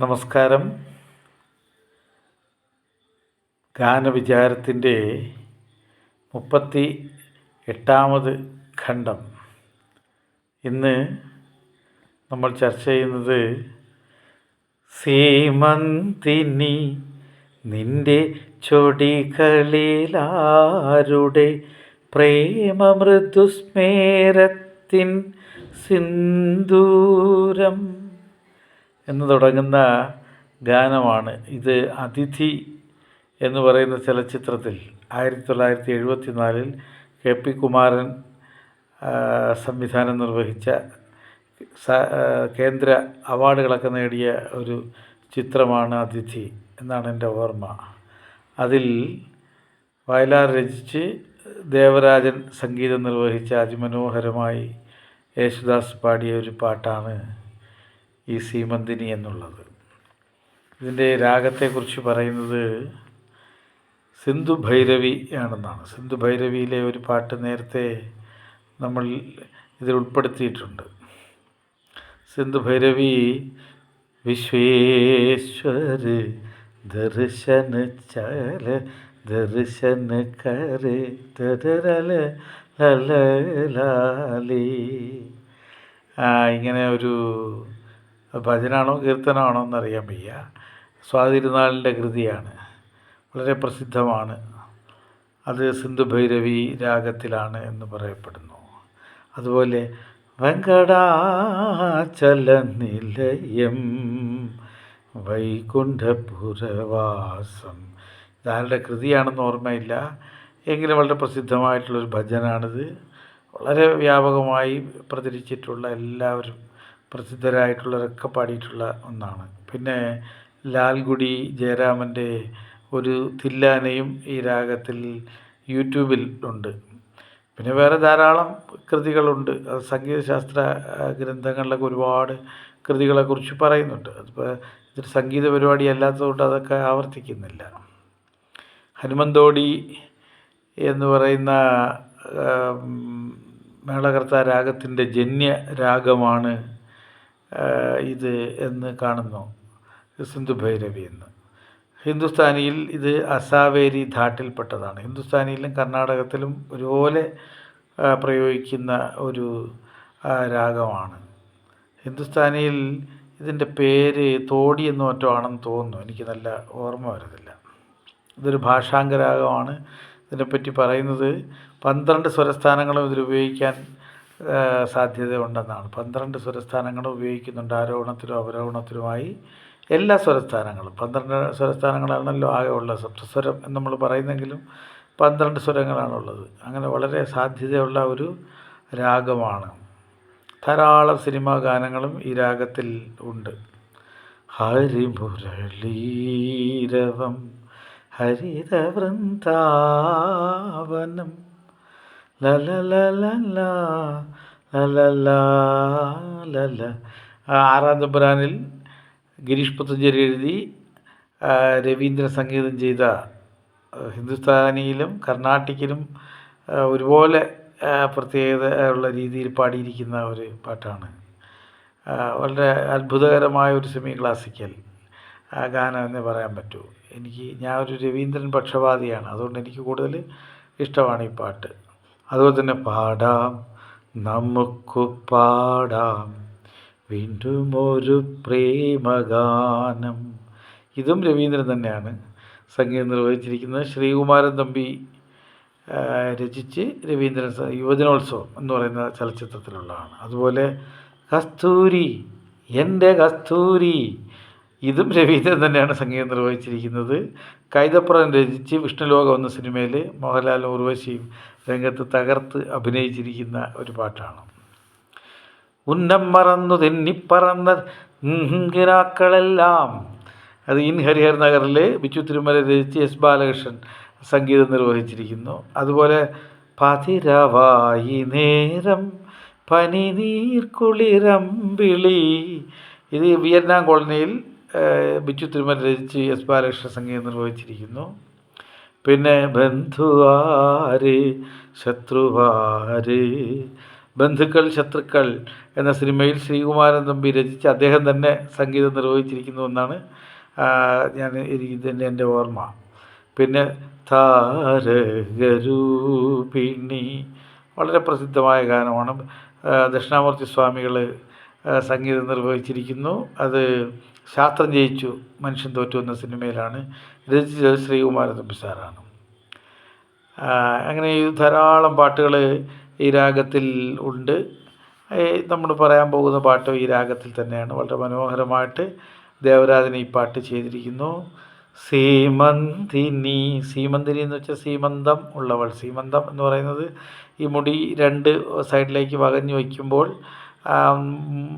നമസ്കാരം. ഗാനവിചാരത്തിന്റെ മുപ്പത്തി എട്ടാമത് ഖണ്ഡം. ഇന്ന് നമ്മൾ ചർച്ച ചെയ്യുന്നത് സീമന്തിനി നിന്റെ ചൊടികളിലാരുടെ പ്രേമമൃദുസ്മേരത്തിൻ സിന്ദൂരം. എന്ന് തുടങ്ങുന്ന ഗാനമാണ്. ഇത് അതിഥി എന്ന് പറയുന്ന ചലച്ചിത്രത്തിൽ ആയിരത്തി തൊള്ളായിരത്തി എഴുപത്തി നാലിൽ കെ പി കുമാരൻ സംവിധാനം നിർവഹിച്ച കേന്ദ്ര അവാർഡുകളൊക്കെ നേടിയ ഒരു ചിത്രമാണ് അതിഥി എന്നാണ് എന്റെ ഓർമ്മ. അതിൽ വയലാർ രചിച്ച് ദേവരാജൻ സംഗീതം നിർവഹിച്ച അതിമനോഹരമായി യേശുദാസ് പാടിയ ഒരു പാട്ടാണ് ഈ സീമന്തിനി എന്നുള്ളത്. ഇതിന്റെ രാഗത്തെക്കുറിച്ച് പറയുന്നത് സിന്ധു ഭൈരവി ആണെന്നാണ്. സിന്ധു ഭൈരവിയിലെ ഒരു പാട്ട് നേരത്തെ നമ്മൾ ഇതിൽ ഉൾപ്പെടുത്തിയിട്ടുണ്ട്. സിന്ധു ഭൈരവി വിശ്വേശ്വര ദർശന ചല ദർശന കരേ ആ, ഇങ്ങനെ ഒരു ഭജനാണോ കീർത്തനമാണോ എന്നറിയാൻ വയ്യ. സ്വാതിരുനാളിന്റെ കൃതിയാണ്. വളരെ പ്രസിദ്ധമാണ്. അത് സിന്ധു ഭൈരവി രാഗത്തിലാണ് എന്ന് പറയപ്പെടുന്നു. അതുപോലെ വെങ്കടാചല നിലയം വൈകുണ്ഠപുരവാസം ഇതാരുടെ കൃതിയാണെന്ന് ഓർമ്മയില്ല. എങ്കിലും വളരെ പ്രസിദ്ധമായിട്ടുള്ളൊരു ഭജനാണിത്. വളരെ വ്യാപകമായി പ്രചരിച്ചിട്ടുള്ള എല്ലാവരും പ്രസിദ്ധരായിട്ടുള്ളവരൊക്കെ പാടിയിട്ടുള്ള ഒന്നാണ്. പിന്നെ ലാൽഗുഡി ജയരാമന്റെ ഒരു തില്ലാനയും ഈ രാഗത്തിൽ യൂട്യൂബിൽ ഉണ്ട്. പിന്നെ വേറെ ധാരാളം കൃതികളുണ്ട്. അത് സംഗീതശാസ്ത്ര ഗ്രന്ഥങ്ങളിലൊക്കെ ഒരുപാട് കൃതികളെക്കുറിച്ച് പറയുന്നുണ്ട്. അതിപ്പോൾ ഇതൊരു സംഗീത പരിപാടി അല്ലാത്തതുകൊണ്ട് അതൊക്കെ ആവർത്തിക്കുന്നില്ല. ഹനുമന്തോടി എന്ന് പറയുന്ന മേളകർത്ത രാഗത്തിന്റെ ജന്യ രാഗമാണ് ഇത് എന്ന് കാണുന്നു. സിന്ധു ഭൈരവി എന്ന്. ഹിന്ദുസ്ഥാനിയിൽ ഇത് അസാവേരി ധാട്ടിൽപ്പെട്ടതാണ് ഹിന്ദുസ്ഥാനിയിലും കർണാടകത്തിലും ഒരുപോലെ പ്രയോഗിക്കുന്ന ഒരു രാഗമാണ്. ഹിന്ദുസ്ഥാനിയിൽ ഇതിന്റെ പേര് തോടി എന്ന് മറ്റോ ആണെന്ന് തോന്നുന്നു. എനിക്ക് നല്ല ഓർമ്മ വരുന്നില്ല. ഇതൊരു ഭാഷാംഗരാഗമാണ് ഇതിനെപ്പറ്റി പറയുന്നത് പന്ത്രണ്ട് സ്വരസ്ഥാനങ്ങളും ഇതിൽ ഉപയോഗിക്കാൻ സാധ്യതയുണ്ടെന്നാണ്. പന്ത്രണ്ട് സ്വരസ്ഥാനങ്ങളും ഉപയോഗിക്കുന്നുണ്ട്. ആരോഹണത്തിലും അവരോഹണത്തിലുമായി എല്ലാ സ്വരസ്ഥാനങ്ങളും. പന്ത്രണ്ട് സ്വരസ്ഥാനങ്ങളാണല്ലോ ആകെ ഉള്ളത്. സപ്തസ്വരം എന്ന് നമ്മൾ പറയുന്നെങ്കിലും പന്ത്രണ്ട് സ്വരങ്ങളാണുള്ളത് അങ്ങനെ വളരെ സാധ്യതയുള്ള ഒരു രാഗമാണ്. ധാരാളം സിനിമാ ഗാനങ്ങളും ഈ രാഗത്തിൽ ഉണ്ട്. ഹരിമുരളീരവം ഹരിതവൃന്ദാവനം ആറാം തമ്പുരാനിൽ ഗിരീഷ് പുത്തഞ്ചേരി എഴുതി രവീന്ദ്ര സംഗീതം ചെയ്ത ഹിന്ദുസ്ഥാനിയിലും കർണാട്ടിക്കിലും ഒരുപോലെ പ്രത്യേകത ഉള്ള രീതിയിൽ പാടിയിരിക്കുന്ന ഒരു പാട്ടാണ്. വളരെ അത്ഭുതകരമായ ഒരു സെമി ക്ലാസിക്കൽ ഗാനം എന്നേ പറയാൻ പറ്റൂ. എനിക്ക് ഞാൻ ഒരു രവീന്ദ്രൻ പക്ഷപാതിയാണ്. അതുകൊണ്ട് എനിക്ക് കൂടുതൽ ഇഷ്ടമാണ് ഈ പാട്ട്. അതുപോലെ തന്നെ പാടാം. നമുക്ക് പാടാം. വീണ്ടും ഒരു പ്രേമഗാനം. ഇതും രവീന്ദ്രൻ തന്നെയാണ് സംഗീതം നിർവഹിച്ചിരിക്കുന്നത്. ശ്രീകുമാരൻ തമ്പി രചിച്ച് രവീന്ദ്രൻ യുവജനോത്സവം എന്ന് പറയുന്ന ചലച്ചിത്രത്തിലുള്ളതാണ്. അതുപോലെ കസ്തൂരി എന്റെ കസ്തൂരി. ഇതും രവീന്ദ്രൻ തന്നെയാണ് സംഗീതം നിർവഹിച്ചിരിക്കുന്നത്. കൈതപ്പുറം രചിച്ച് വിഷ്ണുലോകം എന്ന സിനിമയിൽ മോഹൻലാലും ഉർവശിയും രംഗത്ത് തകർത്ത് അഭിനയിച്ചിരിക്കുന്ന ഒരു പാട്ടാണ്. ഉന്നം മറന്നു തെന്നിപ്പറന്ന കിനാക്കളെല്ലാം അത് ഇൻ ഹരിഹർ നഗറിൽ ബിച്ചു തിരുമല രചിച്ച് എസ് ബാലകൃഷ്ണൻ സംഗീതം നിർവഹിച്ചിരിക്കുന്നു. അതുപോലെ പതിരവായി നേരം പനിനീർ കുളിരമ്പിളി ഇത് വിയറ്റ്നാം കോളനിയിൽ ബിച്ചു തിരുമല രചിച്ച് എസ് ബാലകൃഷ്ണ സംഗീതം നിർവഹിച്ചിരിക്കുന്നു. പിന്നെ ബന്ധുവാര് ശത്രുവാര്. ബന്ധുക്കൾ ശത്രുക്കൾ എന്ന സിനിമയിൽ ശ്രീകുമാരൻ തമ്പി രചിച്ച് അദ്ദേഹം തന്നെ സംഗീതം നിർവഹിച്ചിരിക്കുന്നു എന്നാണ് ഞാൻ ഇതിന്റെ എന്റെ ഓർമ്മ. പിന്നെ താരകരൂപിണി വളരെ പ്രസിദ്ധമായ ഗാനമാണ്. ദക്ഷിണാമൂർത്തി സ്വാമികൾ സംഗീതം നിർവഹിച്ചിരിക്കുന്നു. അത് ശാസ്ത്രം ജയിച്ചു മനുഷ്യൻ തോറ്റു എന്ന സിനിമയിലാണ് രചിച്ചത് ശ്രീകുമാരൻ തമ്പിസാറാണ് അങ്ങനെ ധാരാളം പാട്ടുകൾ ഈ രാഗത്തിൽ ഉണ്ട്. നമ്മൾ പറയാൻ പോകുന്ന പാട്ട് ഈ രാഗത്തിൽ തന്നെയാണ്. വളരെ മനോഹരമായിട്ട് ദേവരാജന ഈ പാട്ട് ചെയ്തിരിക്കുന്നു. സീമന്തിനി സീമന്തിനി എന്ന് വെച്ചാൽ സീമന്തം ഉള്ളവൾ. സീമന്തം എന്ന് പറയുന്നത് ഈ മുടി രണ്ട് സൈഡിലേക്ക് വകഞ്ഞു വയ്ക്കുമ്പോൾ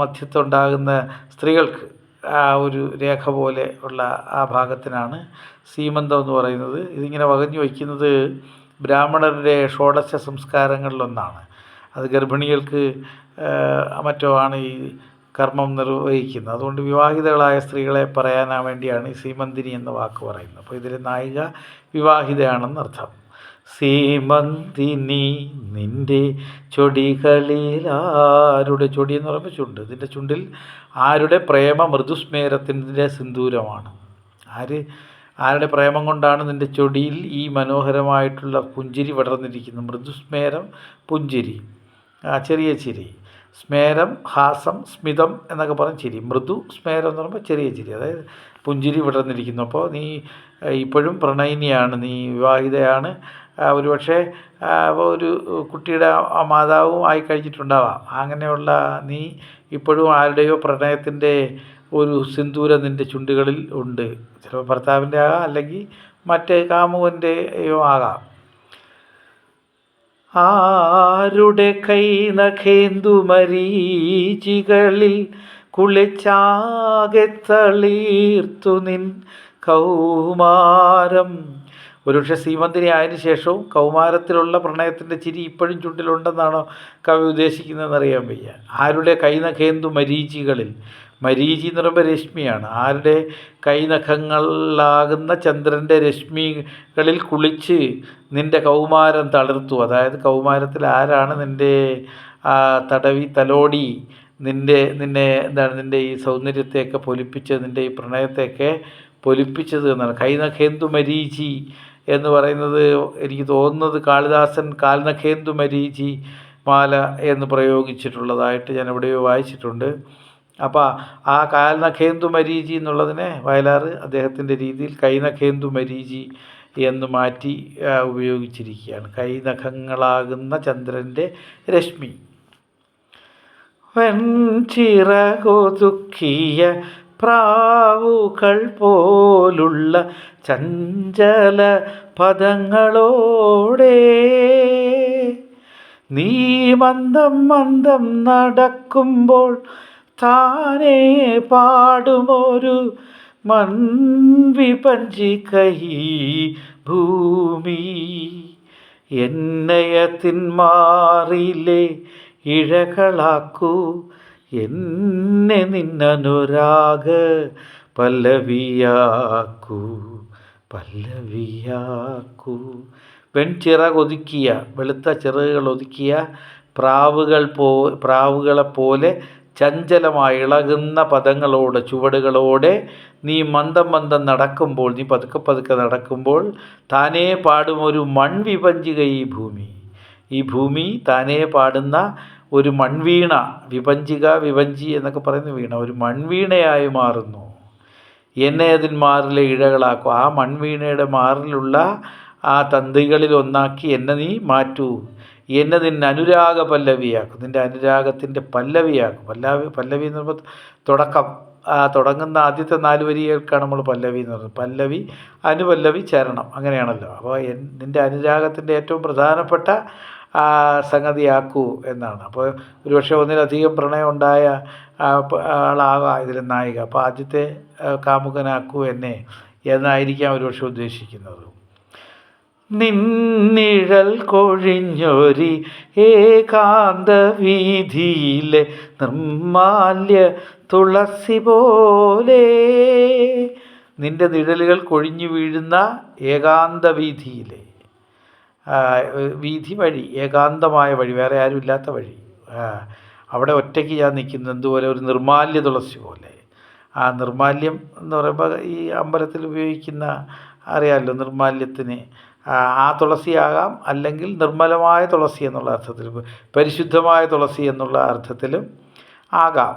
മധ്യത്തുണ്ടാകുന്ന സ്ത്രീകൾക്ക് ആ ഒരു രേഖ പോലെ ഉള്ള ആ ഭാഗത്തിനാണ് സീമന്തം എന്ന് പറയുന്നത്. ഇതിങ്ങനെ വകഞ്ഞു വയ്ക്കുന്നത് ബ്രാഹ്മണരുടെ ഷോഡശ സംസ്കാരങ്ങളിലൊന്നാണ്. അത് ഗർഭിണികൾക്ക് മറ്റോ ആണ് ഈ കർമ്മം നിർവഹിക്കുന്നത്. അതുകൊണ്ട് വിവാഹിതകളായ സ്ത്രീകളെ പറയാനാ വേണ്ടിയാണ് ഈ സീമന്തിനി എന്ന വാക്ക് പറയുന്നത്. അപ്പോൾ ഇതിൽ നായിക വിവാഹിതയാണെന്നർത്ഥം. സീമന്തിനി നിന്റെ ചൊടികളിൽ ആരുടെ ചൊടി എന്ന് പറയുമ്പോൾ ചുണ്ട്. ഇതിന്റെ ചുണ്ടിൽ ആരുടെ പ്രേമ മൃദുസ്മേരത്തിന്റെ സിന്ദൂരമാണ്. ആര് ആരുടെ പ്രേമം കൊണ്ടാണ് നിന്റെ ചൊടിയിൽ ഈ മനോഹരമായിട്ടുള്ള പുഞ്ചിരി വിടർന്നിരിക്കുന്നത്? മൃദുസ്മേരം പുഞ്ചിരി. ചെറിയ ചിരി. സ്മേരം ഹാസം സ്മിതം എന്നൊക്കെ പറഞ്ഞ് ചിരി. മൃദു സ്മേരം എന്ന് പറയുമ്പോൾ ചെറിയ ചിരി. അതായത് പുഞ്ചിരി വിടർന്നിരിക്കുന്നു. അപ്പോൾ നീ ഇപ്പോഴും പ്രണയിനിയാണ്. നീ വിവാഹിതയാണ്. ഒരുപക്ഷെ ഒരു കുട്ടിയുടെ മാതാവും ആയി കഴിഞ്ഞിട്ടുണ്ടാവാം. അങ്ങനെയുള്ള നീ ഇപ്പോഴും ആരുടെയോ പ്രണയത്തിന്റെ ഒരു സിന്ദൂരം നിന്റെ ചുണ്ടുകളിൽ ഉണ്ട്. ചിലപ്പോൾ ഭർത്താവിന്റെ ആകാം അല്ലെങ്കിൽ മറ്റേ കാമുകന്റെയോ ആകാം. ആരുടെ കൈ നഖേന്ദുമരീചികളിൽ കുളിച്ചാകെ തളീർത്തു നിൻ കൗമാരം? ഒരുപക്ഷെ സീമന്തിനി ആയതിനു ശേഷവും കൗമാരത്തിലുള്ള പ്രണയത്തിന്റെ ചിരി ഇപ്പോഴും ചുണ്ടിലുണ്ടെന്നാണോ കവി ഉദ്ദേശിക്കുന്നതെന്ന് അറിയാൻ വയ്യ. ആരുടെ കൈനഖേന്തു മരീചികളിൽ? മരീചി എന്ന് പറയുമ്പോൾ രശ്മിയാണ്. ആരുടെ കൈനഖങ്ങളിലാകുന്ന ചന്ദ്രന്റെ രശ്മികളിൽ കുളിച്ച് നിന്റെ കൗമാരം തളിർത്തു. അതായത് കൗമാരത്തിൽ ആരാണ് നിന്റെ തടവി തലോടി നിന്റെ നിന്നെ എന്താണ് നിന്റെ ഈ സൗന്ദര്യത്തെയൊക്കെ പൊലിപ്പിച്ചത് നിന്റെ ഈ പ്രണയത്തെയൊക്കെ പൊലിപ്പിച്ചത് എന്നാണ്. കൈനഖേന്തു മരീചി എന്ന് പറയുന്നത് എനിക്ക് തോന്നുന്നത് കാളിദാസൻ കാൽനഖേന്ദു മരീചി മാല എന്ന് പ്രയോഗിച്ചിട്ടുള്ളതായിട്ട് ഞാൻ എവിടെയോ വായിച്ചിട്ടുണ്ട്. അപ്പോൾ ആ കാൽനഖേന്ദു മരീചി എന്നുള്ളതിനെ വയലാർ അദ്ദേഹത്തിന്റെ രീതിയിൽ കൈനഖേന്ദു മരീചി എന്ന് മാറ്റി ഉപയോഗിച്ചിരിക്കുകയാണ്. കൈനഖങ്ങളാകുന്ന ചന്ദ്രന്റെ രശ്മി. വെൺചിറകൊതുക്കിയ പ്രാവുകൾ പോലുള്ള ചഞ്ചല പദങ്ങളോടെ നീ മന്ദം മന്ദം നടക്കുമ്പോൾ താനേ പാടുമൊരു മൺവിപഞ്ചി കൈ ഭൂമി. എന്നയത്തിൻ ഇഴകളാക്കൂ എന്നെ നിന്നനുരാഗ പല്ലവിയാക്കൂ പല്ലവിയാക്കൂ. വെൺചിറകൊതുക്കിയ വെളുത്ത ചിറകുകൾ ഒതുക്കിയ പ്രാവുകൾ പോ പ്രാവുകളെപ്പോലെ ചഞ്ചലമായി ഇളകുന്ന പദങ്ങളോടെ ചുവടുകളോടെ നീ മന്ദം മന്ദം നടക്കുമ്പോൾ നീ പതുക്കെ പതുക്കെ നടക്കുമ്പോൾ താനേ പാടും ഒരു മൺവിപഞ്ചിക ഈ ഭൂമി. ഈ ഭൂമി താനേ പാടുന്ന ഒരു മൺവീണ വിഭഞ്ചിക വിഭഞ്ചി എന്നൊക്കെ പറയുന്ന വീണ ഒരു മൺവീണയായി മാറുന്നു. എന്നെ അതിൻ മാറിലെ ഇഴകളാക്കും. ആ മൺവീണയുടെ മാറിലുള്ള ആ തന്തികളിൽ ഒന്നാക്കി എന്നെ നീ മാറ്റൂ. എന്നെ നിന്നെ അനുരാഗ പല്ലവിയാക്കും. നിന്റെ അനുരാഗത്തിന്റെ പല്ലവിയാക്കും. പല്ലവി പല്ലവി എന്ന് പറയുമ്പോൾ തുടക്കം. തുടങ്ങുന്ന ആദ്യത്തെ നാല് വരികൾക്കാണ് നമ്മൾ പല്ലവി എന്ന് പറയുന്നത്. പല്ലവി അനുപല്ലവി ചരണം അങ്ങനെയാണല്ലോ. അപ്പോൾ നിന്റെ അനുരാഗത്തിന്റെ ഏറ്റവും പ്രധാനപ്പെട്ട സംഗതിയാക്കൂ എന്നാണ്. അപ്പോൾ ഒരുപക്ഷെ ഒന്നിലധികം പ്രണയം ഉണ്ടായ ആളാകാം ഇതിലെ നായിക. അപ്പോൾ ആദ്യത്തെ കാമുകനാക്കൂ എന്നെ എന്നായിരിക്കാം ഒരുപക്ഷെ ഉദ്ദേശിക്കുന്നത്. നിന്നിഴൽ കൊഴിഞ്ഞൊരി ഏകാന്ത വീതിയിലെ നിർമാല്യ തുളസി പോലെ നിന്റെ നിഴലുകൾ കൊഴിഞ്ഞു വീഴുന്ന ഏകാന്ത വീതിയിലെ വീഥി വഴി ഏകാന്തമായ വഴി വേറെ ആരും ഇല്ലാത്ത വഴി. അവിടെ ഒറ്റയ്ക്ക് ഞാൻ നിൽക്കുന്നത് എന്തുപോലെ ഒരു നിർമാല്യ തുളസി പോലെ. ആ നിർമാല്യം എന്ന് പറയുമ്പോൾ ഈ അമ്പലത്തിൽ ഉപയോഗിക്കുന്ന അറിയാമല്ലോ നിർമാല്യത്തിന് ആ തുളസിയാകാം അല്ലെങ്കിൽ നിർമ്മലമായ തുളസി എന്നുള്ള അർത്ഥത്തിൽ പരിശുദ്ധമായ തുളസി എന്നുള്ള അർത്ഥത്തിലും ആകാം.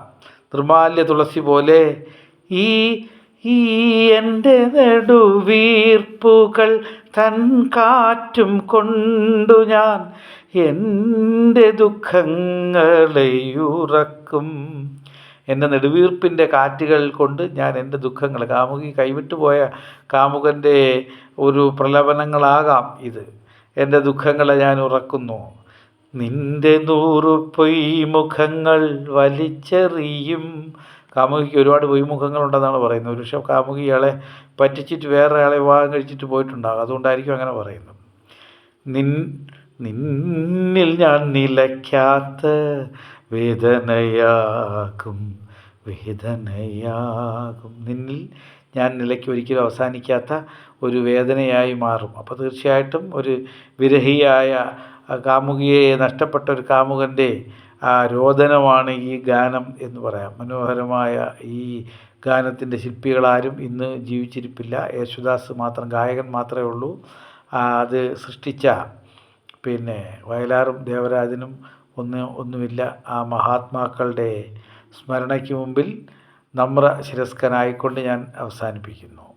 നിർമാല്യ തുളസി പോലെ ഈ ഈ എന്റെ നെടുവീർപ്പുകൾ തൻ കാറ്റും കൊണ്ടു ഞാൻ എന്റെ ദുഃഖങ്ങളെയുറക്കും എന്റെ നെടുവീർപ്പിന്റെ കാറ്റുകൾ കൊണ്ട് ഞാൻ എന്റെ ദുഃഖങ്ങൾ കാമുകി കൈവിട്ടു പോയ കാമുകന്റെ ഒരു പ്രലപനങ്ങളാകാം ഇത്. എന്റെ ദുഃഖങ്ങളെ ഞാൻ ഉറക്കുന്നു. നിന്റെ നൂറു പൊയ്മുഖങ്ങൾ വലിച്ചെറിയും. കാമുകിക്ക് ഒരുപാട് വിമുഖങ്ങളുണ്ടെന്നാണ് പറയുന്നത്. ഒരു പക്ഷേ കാമുകി ഇയാളെ പറ്റിച്ചിട്ട് വേറൊരാളെ വിവാഹം കഴിച്ചിട്ട് പോയിട്ടുണ്ടാകും. അതുകൊണ്ടായിരിക്കും അങ്ങനെ പറയുന്നത്. നിൻ നിന്നിൽ ഞാൻ നിലയ്ക്കാത്ത വേദനയാകും വേദനയാകും. നിന്നിൽ ഞാൻ നിലയ്ക്ക് ഒരിക്കലും അവസാനിക്കാത്ത ഒരു വേദനയായി മാറും. അപ്പോൾ തീർച്ചയായിട്ടും ഒരു വിരഹിയായ കാമുകിയെ നഷ്ടപ്പെട്ട ഒരു കാമുകന്റെ രോദനമാണ് ഈ ഗാനം എന്ന് പറയാം. മനോഹരമായ ഈ ഗാനത്തിന്റെ ശില്പികളാരും ഇന്ന് ജീവിച്ചിരിപ്പില്ല. യേശുദാസ് മാത്രം ഗായകൻ മാത്രമേ ഉള്ളൂ. അത് സൃഷ്ടിച്ച പിന്നെ വയലാറും ദേവരാജനും ഒന്ന് ഒന്നുമില്ല. ആ മഹാത്മാക്കളുടെ സ്മരണയ്ക്ക് മുമ്പിൽ നമ്ര ശിരസ്കനായിക്കൊണ്ട് ഞാൻ അവസാനിപ്പിക്കുന്നു.